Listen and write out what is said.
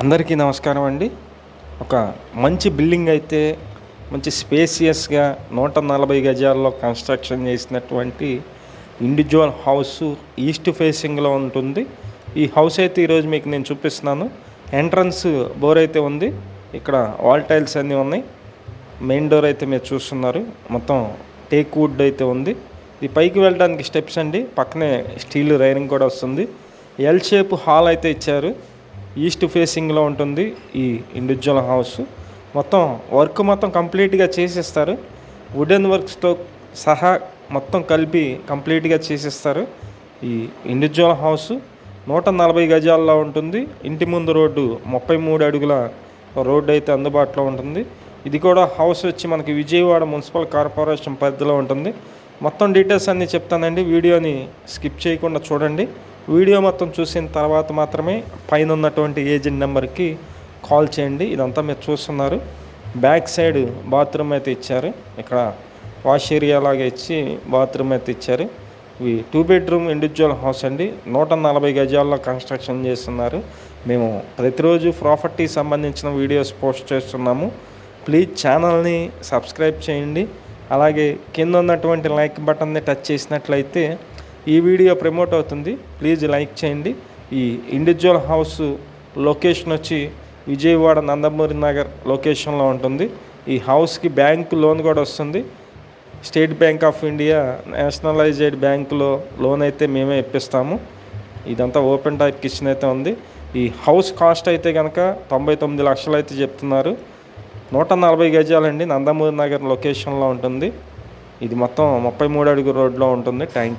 అందరికీ నమస్కారం అండి. ఒక మంచి బిల్డింగ్ అయితే మంచి స్పేసియస్గా నూట నలభై గజాల్లో కన్స్ట్రక్షన్ చేసినటువంటి ఇండివిజువల్ హౌస్ ఈస్ట్ ఫేసింగ్లో ఉంటుంది. ఈ హౌస్ అయితే ఈరోజు మీకు నేను చూపిస్తున్నాను. ఎంట్రన్స్ బోర్ అయితే ఉంది. ఇక్కడ వాల్ టైల్స్ అన్నీ ఉన్నాయి. మెయిన్ డోర్ అయితే మీరు చూస్తున్నారు. మొత్తం టేక్ వుడ్ అయితే ఉంది. ఇది పైకి వెళ్ళడానికి స్టెప్స్ అండి. పక్కనే స్టీల్ రైరింగ్ కూడా వస్తుంది. ఎల్ షేప్ హాల్ అయితే ఇచ్చారు. ఈస్ట్ ఫేసింగ్లో ఉంటుంది ఈ ఇండివిజువల్ హౌస్. మొత్తం వర్క్ మొత్తం కంప్లీట్గా చేసేస్తారు. వుడెన్ వర్క్స్తో సహా మొత్తం కలిపి కంప్లీట్గా చేసేస్తారు. ఈ ఇండివిజువల్ హౌస్ నూట నలభై గజాల్లో ఉంటుంది. ఇంటి ముందు రోడ్డు ముప్పై మూడు అడుగుల రోడ్డు అయితే అందుబాటులో ఉంటుంది. ఇది కూడా హౌస్ వచ్చి మనకి విజయవాడ మున్సిపల్ కార్పొరేషన్ పరిధిలో ఉంటుంది. మొత్తం డీటెయిల్స్ అన్నీ చెప్తానండి. వీడియోని స్కిప్ చేయకుండా చూడండి. వీడియో మొత్తం చూసిన తర్వాత మాత్రమే పైన ఉన్నటువంటి ఏజెంట్ నెంబర్కి కాల్ చేయండి. ఇదంతా మీరు చూస్తున్నారు. బ్యాక్ సైడ్ బాత్రూమ్ అయితే ఇచ్చారు. ఇక్కడ వాష్ ఏరియా లాగా ఇచ్చి బాత్రూమ్ అయితే ఇచ్చారు. ఇవి టూ బెడ్రూమ్ ఇండివిజువల్ హౌస్ అండి. నూట నలభై గజాల్లో కన్స్ట్రక్షన్ చేస్తున్నారు. మేము ప్రతిరోజు ప్రాపర్టీ సంబంధించిన వీడియోస్ పోస్ట్ చేస్తున్నాము. ప్లీజ్ ఛానల్ని సబ్స్క్రైబ్ చేయండి. అలాగే కింద ఉన్నటువంటి లైక్ బటన్ని టచ్ చేసినట్లయితే ఈ వీడియో ప్రమోట్ అవుతుంది. ప్లీజ్ లైక్ చేయండి. ఈ ఇండివిజువల్ హౌస్ లొకేషన్ వచ్చి విజయవాడ నందమూరి నగర్ లొకేషన్లో ఉంటుంది. ఈ హౌస్కి బ్యాంక్ లోన్ కూడా వస్తుంది. State Bank of India nationalised బ్యాంకులో లోన్ అయితే మేమే ఇప్పిస్తాము. ఇదంతా ఓపెన్ టైప్ కిచెన్ అయితే ఉంది. ఈ హౌస్ కాస్ట్ అయితే కనుక తొంభై తొమ్మిది లక్షలు అయితే చెప్తున్నారు. నూట నలభై గజాలండి నందమూరి నగర్ లొకేషన్లో ఉంటుంది. ఇది మొత్తం ముప్పై మూడు అడుగు రోడ్లో ఉంటుంది. ట్యాంక్